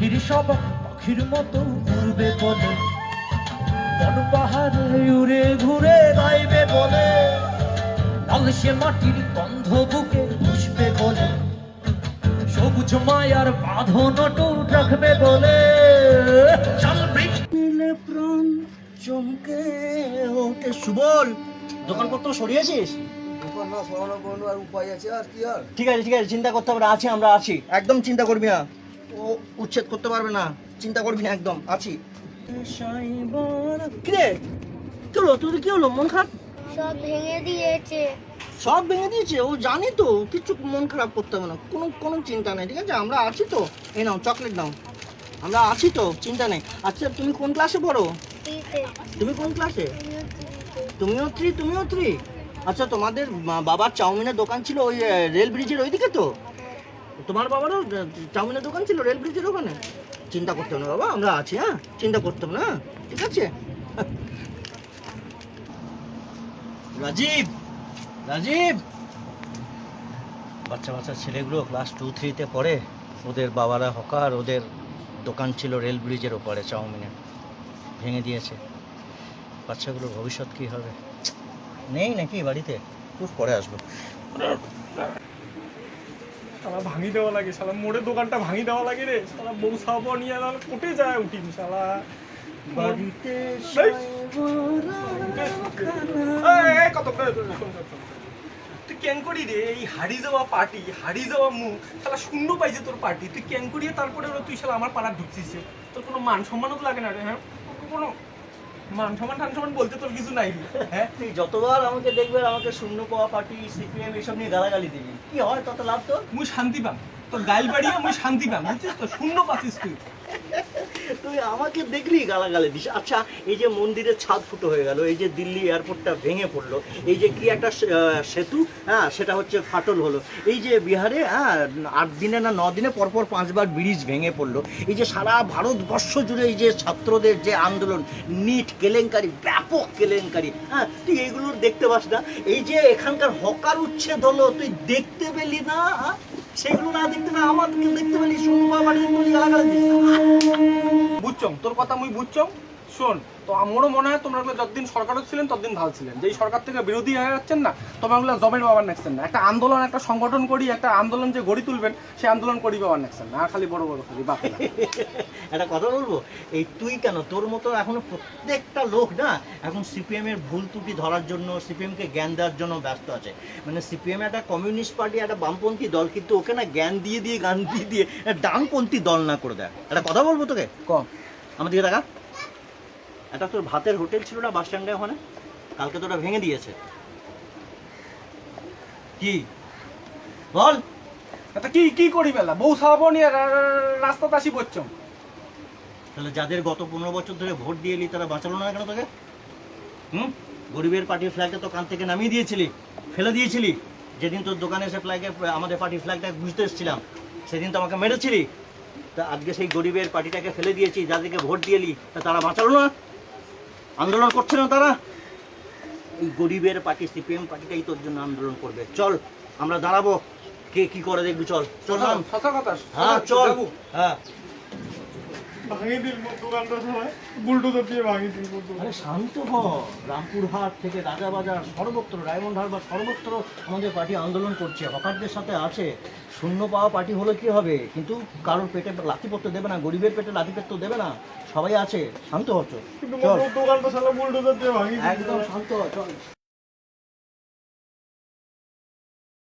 পাখির সব পাখির মতো উড়বে বলে বন পাহাড়ে উড়ে ঘুরে গাইবে বলে লাল সে মাটির গন্ধ বুকে পুষবে বলে সবুজ মায়ার বাঁধন টুট রাখবে বলে চল প্রাণ চমকে ওঠে সুবল। দোকানপত্র সরিয়েছিস? দোকান না সরানো কোনো আর উপায় আছে আর কি আর? ঠিক আছে ঠিক আছে চিন্তা করতে হবে না আছি আমরা আছি। একদম চিন্তা করবি না। উচ্ছেদ করতে পারবে না। চিন্তা করবি না একদম আছি। কিরে? কি হলো তোর কি হলো? মন খারাপ? সব ভেঙে দিয়েছে। সব ভেঙে দিয়েছে? ও জানে তো কিছু মন খারাপ করতে হবে না। কোনো কোনো চিন্তা নেই ঠিক আছে? আমরা আছি তো। এই নাও চকলেট নাও। আমরা আছি তো চিন্তা নেই। আচ্ছা তুমি কোন ক্লাসে পড়ো? তুমি কোন ক্লাসে? তুমিও থ্রি তুমিও থ্রি? আচ্ছা তোমাদের বাবার চাউমিনের দোকান ছিল ওই রেল ব্রিজের ওইদিকে তো? তোমার বাবারও চাউমিনের দোকান ছিল, রেল ব্রিজের ওখানে? চিন্তা করতে হবে না বাবা, আমরা আছি হ্যাঁ? চিন্তা করতে হবে না হ্যাঁ? ঠিক আছে? রাজীব রাজীব! বাচ্চা বাচ্চা ছেলেগুলো ক্লাস টু থ্রিতে পড়ে, ওদের বাবারা হকার, ওদের দোকান ছিল রেল ব্রিজের ওপারে, চাউমিনের। ভেঙে দিয়েছে। বাচ্চাগুলোর ভবিষ্যৎ কি হবে? নেই নাকি বাড়িতে? খুব পরে আসব। শালা ভাঙি দেওয়া লাগে শালা মোড়ের দোকানটা ভাঙি দেওয়া লাগে রে। শালা বউ সাবো নিয়ে নাহলে কোটে যায় উঠিম শালা। তুই কেন করি রে এই হারি যাওয়া পার্টি হারি যাওয়া মুখ শালা শূন্য পাইছে তোর পার্টি। তুই কেন করিয়ে তারপরে তুই শালা আমার পাড়া ঢুকছিস তোর কোনো মান সম্মানও তো লাগে না রে হ্যাঁ? কোনো মান সম্মান ঠান সম্মান বলতে তোর কিছু নাই। হ্যাঁ? তুই যতবার আমাকে দেখবে আমাকে শূন্য পাওয়া পার্টি সিপিএম এসব নিয়ে গালাগালি দিবি। কি হয় তত লাভ তোর? মুই শান্তি পাম। তোর গাইল বাড়িয়ে মুই শান্তি পাম বুঝছিস তো? শূন্য পাচ্ছিস তুই। তুই আমাকে দেখলি গালাগালি দিস। আচ্ছা এই যে মন্দিরের ছাদ ফুটো হয়ে গেল, এই যে দিল্লি এয়ারপোর্টটা ভেঙে পড়ল, এই যে কি একটা সেতু? হ্যাঁ সেটা হচ্ছে ফাটল হলো। এই যে বিহারে হ্যাঁ আট দিনে না ন দিনে পরপর পাঁচবার ব্রিজ ভেঙে পড়ল। এই যে সারা ভারতবর্ষ জুড়ে এই যে ছাত্রদের যে আন্দোলন, নিট কেলেঙ্কারি, ব্যাপক কেলেঙ্কারি হ্যাঁ তুই এইগুলো দেখতে পাস না। এই যে এখানকার হকার উচ্ছেদ হলো, তুই দেখতে পেলি না হ্যাঁ? সেগুলো না দেখতে না আমার তুমি দেখতে পেলি শুনবা বাড়ি দিস বুঝছম তোর কথা মুই বুঝছম শোন তো আমারও মনে হয় তোমরা যতদিন সরকারও ছিলেন ততদিন ভালো ছিলেন। যেই সরকার থেকে বিরোধী হয়ে যাচ্ছেন না তোমরা ওগুলো জবের বাবার নেকছেন না। একটা আন্দোলন একটা সংগঠন করি একটা আন্দোলন যে গড়ি তুলবেন সেই আন্দোলন করি বাবার নেকছেন না। খালি বড় বড় খালি বাপ একটা কথা বলব? এই তুই কেন? তোর মতো এখনও প্রত্যেকটা লোক না এখন সিপিএম এর ভুল ত্রুটি ধরার জন্য সিপিএম কে জ্ঞান দেওয়ার জন্য ব্যস্ত আছে। মানে সিপিএম একটা কমিউনিস্ট পার্টি একটা বামপন্থী দল কিন্তু ওকে না জ্ঞান দিয়ে দিয়ে গান দিয়ে দিয়ে ডানপন্থী দল না করে দেয়। একটা কথা বলব তোকে? কম। আমার দিকে দেখা একটা তোর ভাতের হোটেল ছিল না বাস স্ট্যান্ডে ওখানে? কালকে তো ওটা ভেঙে দিয়েছে। কি? বল। তা কি কি করি বেলা? বউ সাহাবো নিয়ে রা- রা- রাস্তাতে তাহলে যাদের গত পনেরো বছর ধরে ভোট দিয়ে এলি তারা বাঁচালো না কেন তোকে? হুম? গরিবের পার্টির ফ্ল্যাগটা তো কান থেকে নামিয়ে দিয়েছিলি ফেলে দিয়েছিলি। যেদিন তোর দোকানে এসে ফ্ল্যাগে আমাদের পার্টির ফ্ল্যাগটা বুঝতে এসেছিলাম সেদিন তো আমাকে মেরেছিলি। তা আজকে সেই গরিবের পার্টিটাকে ফেলে দিয়েছি যাদেরকে ভোট দিয়েলি তা তারা বাঁচালো না? আন্দোলন করছে না তারা? এই গরিবের পার্টি সিপিএম পার্টিটাই তোর জন্য আন্দোলন করবে। চল আমরা দাঁড়াবো। কে কি করে দেখবি? চল চল নাম। কথা হ্যাঁ চল। হ্যাঁ। ভাঙি দিল দোকানটা সবাই বুলডোজার দিয়ে ভাঙি দিল আরে শান্ত হ রামপুরহাট থেকে রাজাবাজার সর্বত্র ডায়মন্ড হারবার সর্বত্র আমাদের পার্টি আন্দোলন করছে। হকারদের সাথে আছে শূন্য পাওয়া পার্টি হলে কি হবে? কিন্তু কারোর পেটে লাথি পড়তে দেবে না গরিবের পেটে লাথি দেবে না সবাই আছে। শান্ত হচ্ছ দোকানটা বুলডোজার দিয়ে একদম শান্ত হ, চল।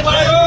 আমরা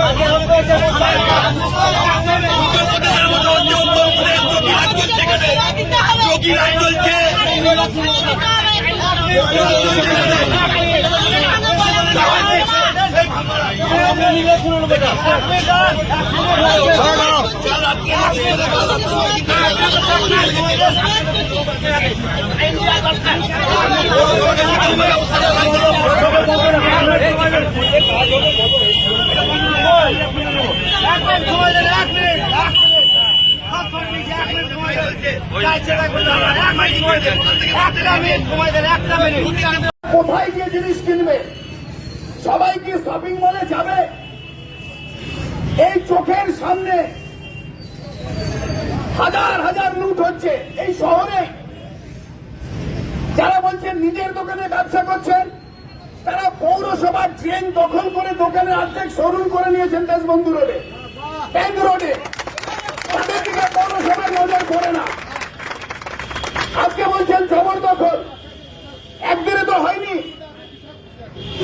কোথায় গিয়ে জিনিস কিনবে? সবাই শপিং মলে যাবে? এই চোখের সামনে হাজার হাজার লুট হচ্ছে এই শহরে। যারা বলছেন নিজের দোকানে ব্যবসা করছেন তারা পৌরসভার ট্রেন দখল করে দোকানের অর্ধেক শোরুম করে নিয়েছেন দেশবন্ধু রোডে। ব্যাংক রোডে। তাদের দিকে পৌরসভার নজর পড়ে না। আজকে বলছেন জবরদখল একদিনে তো হয়নি।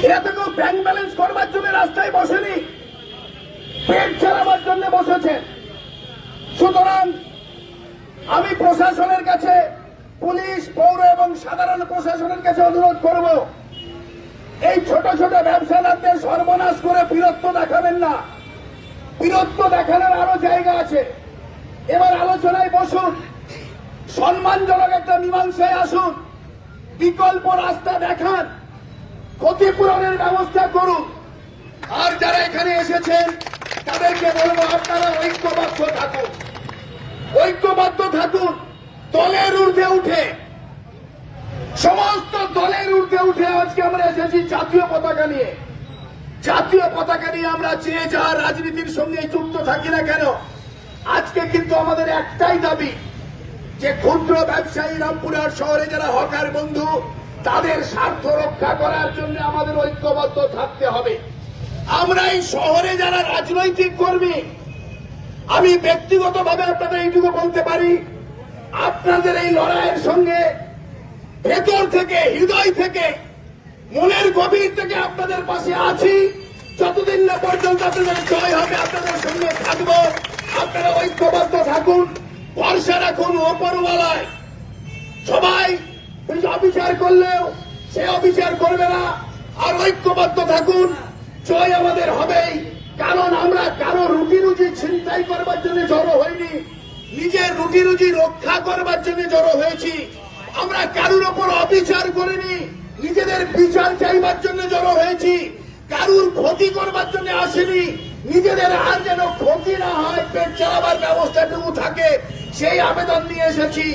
এরা তো ব্যাংক ব্যালেন্স করবার জন্য রাস্তায় বসেনি। পেট চালাবার জন্য বসেছেন। সুতরাং আমি প্রশাসনের কাছে, পুলিশ, পৌর এবং সাধারণ প্রশাসনের কাছে অনুরোধ করব। এই ছোট ছোট ব্যবসাদারদের সর্বনাশ করে বীরত্ব দেখাবেন না। বীরত্ব দেখানোর আরও জায়গা আছে। এবার আলোচনায় বসুন। সম্মানজনক একটা মীমাংসায় আসুন। বিকল্প রাস্তা দেখান। ক্ষতিপূরণের ব্যবস্থা করুন। আর যারা এখানে এসেছেন, তাদেরকে বলব আপনারা ঐক্যবদ্ধ থাকুন। ঐক্যবদ্ধ থাকুন। দলের ঊর্ধ্বে উঠে। সমস্ত দলের ঊর্ধ্বে উঠে আজকে আমরা এসেছি জাতীয় পতাকা নিয়ে। জাতীয় পতাকা নিয়ে আমরা চেয়ে যাওয়ার রাজনীতির সঙ্গে যুক্ত থাকি না কেন, আজকে কিন্তু আমাদের একটাই দাবি যে ক্ষুদ্র ব্যবসায়ী রামপুরহাট শহরে যারা হকার বন্ধু, তাদের স্বার্থ রক্ষা করার জন্য আমাদের ঐক্যবদ্ধ থাকতে হবে। আমরা এই শহরে যারা রাজনৈতিক কর্মী, আমি ব্যক্তিগতভাবে আপনাদের এইটুকু বলতে পারি, আপনাদের এই লড়াইয়ের সঙ্গে ভেতর থেকে, হৃদয় থেকে, মনের গভীর থেকে আপনাদের পাশে আছি। যতদিন না পর্যন্ত আপনাদের জয় হবে, আপনাদের সঙ্গে থাকব। আপনারা ঐক্যবদ্ধ থাকুন, ভরসা রাখুন ওপরওয়ালায়। সবাই অবিচার করলেও সে অবিচার করবে না। আর ঐক্যবদ্ধ থাকুন, জয় আমাদের হবেই। কারণ আমরা কারও রুটি রুজি ছিনতাই করবার জন্য জড়ো হইনি, নিজের রুটি রুজি রক্ষা করবার জন্য জড়ো হয়েছি। আমরা কারুর ওপর অবিচার করিনি। নিজেদের বিচার চাইবার জন্য জড়ো হয়েছি। কারুর ক্ষতি করবার জন্য আসেনি। নিজেদের আর যেন ক্ষতি না হয়, পেট চালাবার ব্যবস্থাটুকু থাকে, সেই আবেদন নিয়ে এসেছি।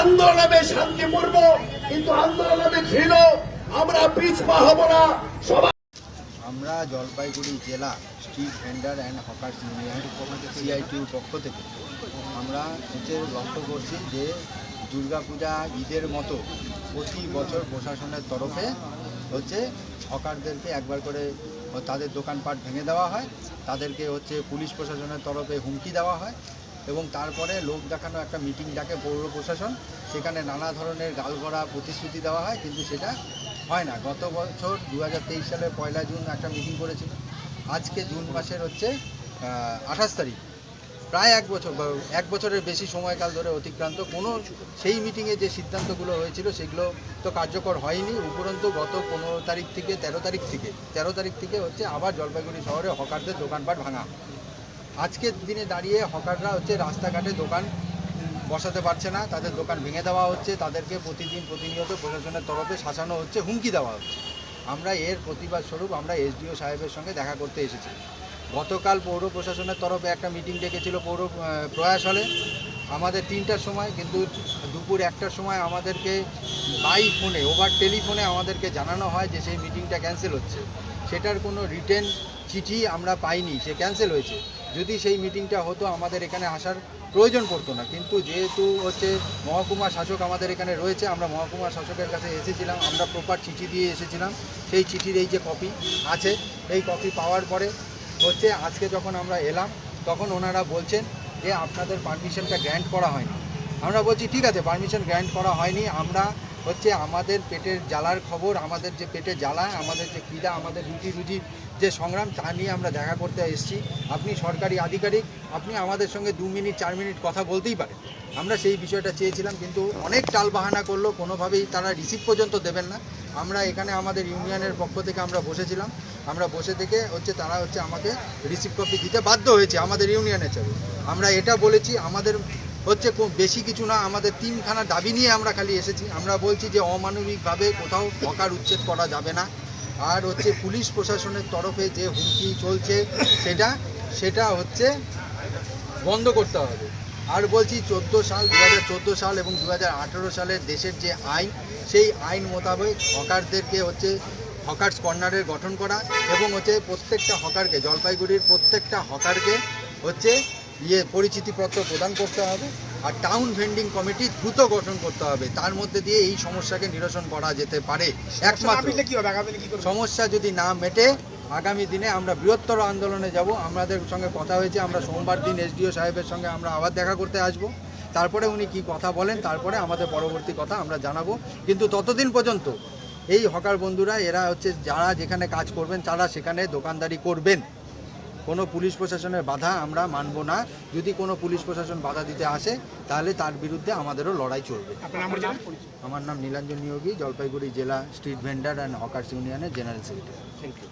আন্দোলন হবে শান্তিপূর্ণ, কিন্তু আন্দোলন হবে আমরা পিছপা হব না। সবাই আমরা জলপাইগুড়ি জেলা street vendor and hawkers union সিআইটিউর পক্ষ থেকে, আমরা লক্ষ্য করছি যে দুর্গাপূজা ঈদের মতো প্রতি বছর প্রশাসনের তরফে হচ্ছে হকারদেরকে একবার করে তাদের দোকানপাট ভেঙে দেওয়া হয়। তাদেরকে হচ্ছে পুলিশ প্রশাসনের তরফে হুমকি দেওয়া হয় এবং তারপরে লোক দেখানো একটা মিটিং ডাকে পৌর প্রশাসন। সেখানে নানা ধরনের গালগড়া প্রতিশ্রুতি দেওয়া হয় কিন্তু সেটা হয় না। গত বছর দু সালের পয়লা জুন একটা মিটিং করেছিল। আজকে জুন মাসের হচ্ছে আঠাশ তারিখ। প্রায় এক বছর এক বছরের বেশি সময়কাল ধরে অতিক্রান্ত। কোনো সেই মিটিংয়ে যে সিদ্ধান্তগুলো হয়েছিল, সেগুলো তো কার্যকর হয়নি। উপরন্তু গত পনেরো তারিখ থেকে, তেরো তারিখ থেকে, তেরো তারিখ থেকে হচ্ছে আবার জলপাইগুড়ি শহরে হকারদের দোকানপাট ভাঙা। আজকের দিনে দাঁড়িয়ে হকাররা হচ্ছে রাস্তাঘাটে দোকান বসাতে পারছে না, তাদের দোকান ভেঙে দেওয়া হচ্ছে, তাদেরকে প্রতিদিন প্রতিনিয়ত প্রশাসনের তরফে শাসানো হচ্ছে, হুমকি দেওয়া হচ্ছে। আমরা এর প্রতিবাদ স্বরূপ আমরা এসডিও সাহেবের সঙ্গে দেখা করতে এসেছি। গতকাল পৌর প্রশাসনের তরফে একটা মিটিং ডেকেছিল পৌর প্রয়াস হলে। আমাদের তিনটার সময়, কিন্তু দুপুর একটার সময় আমাদেরকে বাই ফোনে ওভার টেলিফোনে আমাদেরকে জানানো হয় যে সেই মিটিংটা ক্যান্সেল হচ্ছে। সেটার কোনো রিটেন চিঠি আমরা পাইনি, সে ক্যান্সেল হয়েছে। যদি সেই মিটিংটা হতো, আমাদের এখানে আসার প্রয়োজন পড়তো না। কিন্তু যেহেতু হচ্ছে মহকুমা শাসক আমাদের এখানে রয়েছে, আমরা মহকুমা শাসকের কাছে এসেছিলাম, আমরা প্রপার চিঠি দিয়ে এসেছিলাম। সেই চিঠির এই যে কপি আছে, এই কপি পাওয়ার পরে হচ্ছে আজকে যখন আমরা এলাম, তখন ওনারা বলছেন যে আপনাদের পারমিশনটা গ্র্যান্ট করা হয়নি। আমরা বলছি, ঠিক আছে পারমিশন গ্র্যান্ট করা হয়নি। আমরা হচ্ছে আমাদের পেটের জ্বালার খবর, আমাদের যে পেটে জ্বালা, আমাদের যে ক্রীড়া, আমাদের রুটি রুজি যে সংগ্রাম, তা নিয়ে আমরা দেখা করতে এসেছি। আপনি সরকারি আধিকারিক, আপনি আমাদের সঙ্গে দু মিনিট, চার মিনিট কথা বলতেই পারেন। আমরা সেই বিষয়টা চেয়েছিলাম, কিন্তু অনেক টালবাহানা করল, কোনোভাবেই তারা রিসিভ পর্যন্ত দেবেন না। আমরা এখানে আমাদের ইউনিয়নের পক্ষ থেকে আমরা বসেছিলাম। আমরা বসে থেকে হচ্ছে তারা হচ্ছে আমাকে রিসিভ কপি দিতে বাধ্য হয়েছে, আমাদের ইউনিয়নের চালু আমরা এটা বলেছি, আমাদের হচ্ছে বেশি কিছু না, আমাদের তিনখানা দাবি নিয়ে আমরা খালি এসেছি। আমরা বলছি যে অমানবিকভাবে কোথাও হকার উচ্ছেদ করা যাবে না। আর হচ্ছে পুলিশ প্রশাসনের তরফে যে হুমকি চলছে সেটা সেটা হচ্ছে বন্ধ করতে হবে। আর বলছি চোদ্দ সাল দু হাজার চোদ্দ সাল এবং দু হাজার আঠেরো সালের দেশের যে আইন, সেই আইন মোতাবেক হকারদেরকে হচ্ছে হকার্স কর্নারের গঠন করা এবং হচ্ছে প্রত্যেকটা হকারকে, জলপাইগুড়ির প্রত্যেকটা হকারকে হচ্ছে ইয়ে পরিচিতিপত্র প্রদান করতে হবে। আর টাউন ভেন্ডিং কমিটি দ্রুত গঠন করতে হবে। তার মধ্যে দিয়ে এই সমস্যাকে নিরসন করা যেতে পারে। একমাত্র সমস্যা যদি না মেটে আগামী দিনে আমরা বৃহত্তর আন্দোলনে যাব। আমাদের সঙ্গে কথা হয়েছে আমরা সোমবার দিন এসডিও সাহেবের সঙ্গে আমরা আবার দেখা করতে আসব। তারপরে উনি কি কথা বলেন তারপরে আমাদের পরবর্তী কথা আমরা জানাব। কিন্তু ততদিন পর্যন্ত এই হকার বন্ধুরা এরা হচ্ছে যারা যেখানে কাজ করবেন তারা সেখানে দোকানদারি করবেন। কোনো পুলিশ প্রশাসনের বাধা আমরা মানব না যদি কোনো পুলিশ প্রশাসন বাধা দিতে আসে তাহলে তার বিরুদ্ধে আমাদেরও লড়াই চলবে? আমার নাম নীলাঞ্জন নিয়োগী জলপাইগুড়ি জেলা স্ট্রিট ভেন্ডার অ্যান্ড হকার্স ইউনিয়নের জেনারেল সেক্রেটারি থ্যাংক you.